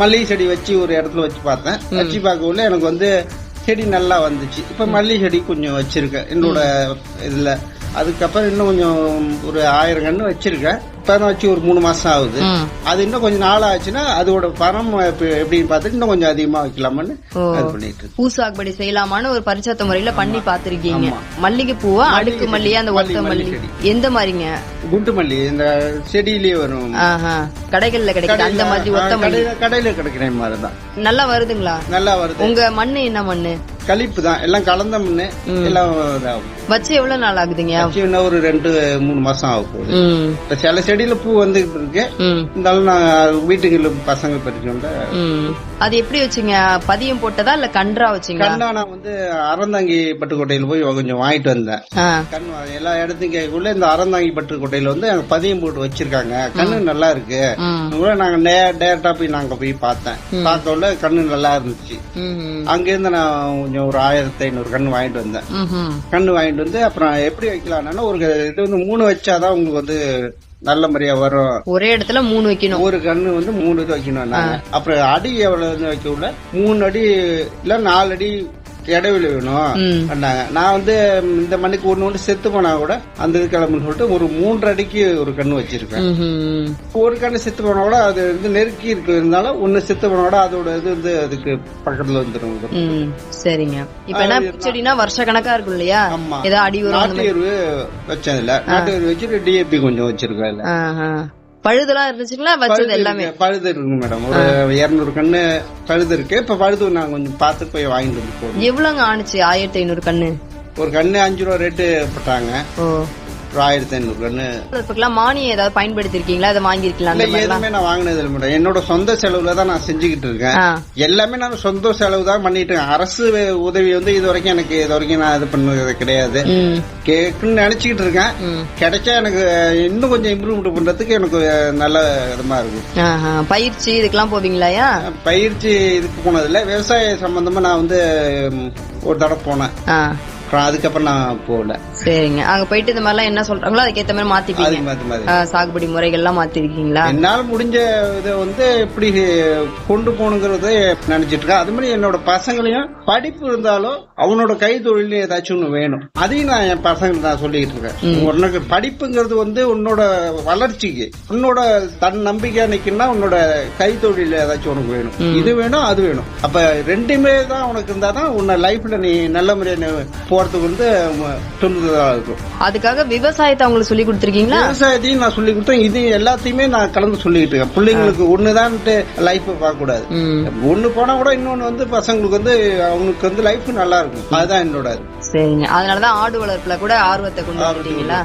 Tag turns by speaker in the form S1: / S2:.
S1: மல்லிகை செடி வச்சு ஒரு இடத்துல வச்சு பார்த்தேன். வச்சு பார்க்கக்குள்ள எனக்கு வந்து செடி நல்லா வந்துச்சு. இப்ப மல்லிகை செடி கொஞ்சம் வச்சிருக்கேன். என்னோட இதுல. அதுக்கப்புறம் இன்னும் கொஞ்சம் ஒரு ஆயிரம் கன்று வச்சிருக்கேன். இப்ப வச்சு ஒரு மூணு மாசம் ஆகுது. அது இன்னும் கொஞ்சம் நாள் ஆச்சுன்னா அதோட பணம் எப்ப- எப்படின்னு பார்த்துட்டு இன்னும் கொஞ்சம் அதிகமா வைக்கலாமான்னு பண்ணிட்டு.
S2: பூ சாகுபடி செய்யலாமான்னு ஒரு பரிச்சத்த முறையில பண்ணி பாத்திருக்கீங்க. மல்லிகை பூவா அடுக்கு மல்லியா அந்த
S1: மல்லி,
S2: ஒத்த
S1: மல்லி
S2: மல்லி. எந்த மாதிரிங்க?
S1: குண்டு மல்லி இந்த செடியிலேயே வரும்.
S2: ஆஹா. கடைகள்ல கிடைக்குது அந்த மாதிரி ஒத்த மல்லி.
S1: கடையில கடையில கிடைக்கிற மாதிரி தான்.
S2: நல்லா வருதுங்களா?
S1: நல்லா வருது.
S2: உங்க மண்ணு என்ன மண்ணு?
S1: கழிப்பு தான். எல்லாம் கலந்த மண்ணு எல்லாம் இதாகும்.
S2: வச்சு எவ்வளவு நாள் ஆகுதுங்க?
S1: வச்சு இன்னும் ஒரு ரெண்டு மூணு மாசம் ஆக போகுது. இப்ப சில செடியில பூ வந்துகிட்டு இருக்கு. இருந்தாலும் நான் வீட்டுக்குள்ள பசங்க பறிச்சோம்ல
S2: அது எப்படி வச்சீங்க? பதியம் போட்டதா இல்ல கன்றா வச்சீங்க
S1: கண்ணா நான் வந்து அறந்தாங்கி பட்டுக்கோட்டையில போய் கொஞ்சம் வாங்கிட்டு வந்தேன். கண் எல்லா இடத்துக்கும் கேட்கக்குள்ள இந்த அறந்தாங்கி பட்டுக்கோட்டையில வந்து அங்க பதியம் போட்டு வச்சிருக்காங்க. கண்ணு நல்லா இருக்கு. கூட நாங்க டேரக்டா போய் நாங்க போய் பார்த்தேன். பார்க்கக்குள்ள கண்ணு நல்லா இருந்துச்சு. அங்க இருந்து நான் கொஞ்சம் ஒரு ஆயிரத்தி ஐநூறு கண்ணு வாங்கிட்டு வந்தேன். கண்ணு வாங்கிட்டு வந்து அப்புறம் எப்படி வைக்கலாம்னா ஒரு இது வந்து மூணு வச்சாதான் உங்களுக்கு வந்து நல்ல முறையா வரும்.
S2: ஒரே இடத்துல மூணு வைக்கணும்.
S1: ஒரு கண்ணு வந்து மூணு இது வைக்கணும் அப்புறம் அடி எவ்வளவு வைக்க மூணு அடி இல்ல நாலு அடி இடைவெளி வேணும். நான் வந்து இந்த மண்ணுக்கு ஒண்ணு ஒண்ணு செத்து போனா கூட அந்த இது கிளம்புன்னு சொல்லிட்டு ஒரு மூன்று அடிக்கு ஒரு கண்ணு வச்சிருக்கேன். ஒரு கண்ணு செத்து போனா கூட அது வந்து நெருக்கி இருக்கு இருந்தாலும் ஒண்ணு செத்து போனா கூட அதோட இது வந்து அதுக்கு பக்கத்துல வந்துடும்
S2: சரிங்க. இப்ப என்ன பூச்செடினா வருஷ கணக்கா இருக்கும் இல்லையா?
S1: ஆமா.
S2: ஏதோ அடி
S1: நாட்டு எருவு வச்சதுல நாட்டு எருவு வச்சுட்டு டிஏபி கொஞ்சம் வச்சிருக்கேன்
S2: பழுதெல்லாம் இருந்துச்சுங்களா? வச்சது எல்லாமே.
S1: பழுது இருக்கு மேடம். ஒரு இருநூறு கண்ணு பழுது இருக்கு. இப்ப பழுது நான் கொஞ்சம் பார்த்து போய் வாங்கிட்டு வந்து போடுறேன்.
S2: எவ்வளவுங்க ஆணுச்சு? ஆயிரத்தி ஐநூறு கண்ணு.
S1: ஒரு கண்ணு அஞ்சு ரூபா ரேட்டு போட்டாங்க. ஒரு ஆயிரத்தி ஐநூறு
S2: இப்பெல்லாம் மானியம் ஏதாவது பயன்படுத்திருக்கீங்களா அதை மாதிரிலாம்
S1: எதுவுமே நான் வாங்கினது இல்லை மேடம் என்னோட சொந்த செலவுல தான் நான் செஞ்சுக்கிட்டு இருக்கேன். எல்லாமே நான் சொந்த செலவு தான் பண்ணிட்டு இருக்கேன். அரசு உதவி வந்து இது வரைக்கும் எனக்கு இது வரைக்கும் நான் இது பண்ணது கிடையாது. கேக்குன்னு நினைச்சுக்கிட்டு இருக்கேன். கிடைச்சா எனக்கு இன்னும் கொஞ்சம் இம்ப்ரூவ்மெண்ட் பண்றதுக்கு எனக்கு நல்ல விதமா இருக்கும்.
S2: பயிற்சி இதுக்கெல்லாம் போவீங்களாயா
S1: பயிற்சி இதுக்கு போனதில்ல. விவசாய சம்பந்தமா நான் வந்து ஒரு தடவை போனேன். அப்புறம் அதுக்கப்புறம் நான் போகல.
S2: சரிங்க. அங்க போயிட்டு இந்த மாதிரிலாம் என்ன சொல்றாங்களோ அதுக்கேத்த மாதிரி மாத்திப்பீங்க. சாகுபடி முறைகள்லாம் மாத்திருக்கீங்களா?
S1: என்னால் முடிஞ்ச இதை வந்து எப்படி கொண்டு போகணுங்கிறத நினைச்சிட்டு இருக்கேன். அது மாதிரி என்னோட பசங்களையும் படிப்பு இருந்தாலும் அவனோட கை தொழில் ஏதாச்சும் ஒண்ணு வேணும். அதையும் நான் என் பசங்களுக்கு நான் சொல்லிக்கிட்டு இருக்கேன். உனக்கு படிப்புங்கிறது வந்து உன்னோட வளர்ச்சிக்கு உன்னோட தன் நம்பிக்கையா நிக்கணும்னா உன்னோட கை தொழில் ஏதாச்சும் உனக்கு வேணும். இது வேணும் அது வேணும். அப்ப ரெண்டுமே தான் உனக்கு இருந்தா தான் உன்னை லைஃப்ல நீ நல்ல முறையா போறதுக்கு வந்து துணுதலா இருக்கும்.
S2: அதுக்காக விவசாயத்தை அவங்களுக்கு சொல்லி கொடுத்துருக்கீங்களா?
S1: விவசாயத்தையும் நான் சொல்லி கொடுத்தேன். இது எல்லாத்தையுமே நான் கலந்து சொல்லிக்கிட்டு இருக்கேன். பிள்ளைங்களுக்கு ஒண்ணுதான்ட்டு லைஃப் பார்க்க கூடாது ஒண்ணு போனா கூட இன்னொன்னு வந்து பசங்களுக்கு வந்து அவங்களுக்கு வந்து லைஃப் நல்லா இருக்கும். அதுதான் என்னோட.
S2: சரிங்க. அதனாலதான் ஆடு வளர்ப்புல கூட ஆர்வத்தை கொண்டு வந்துட்டீங்களா?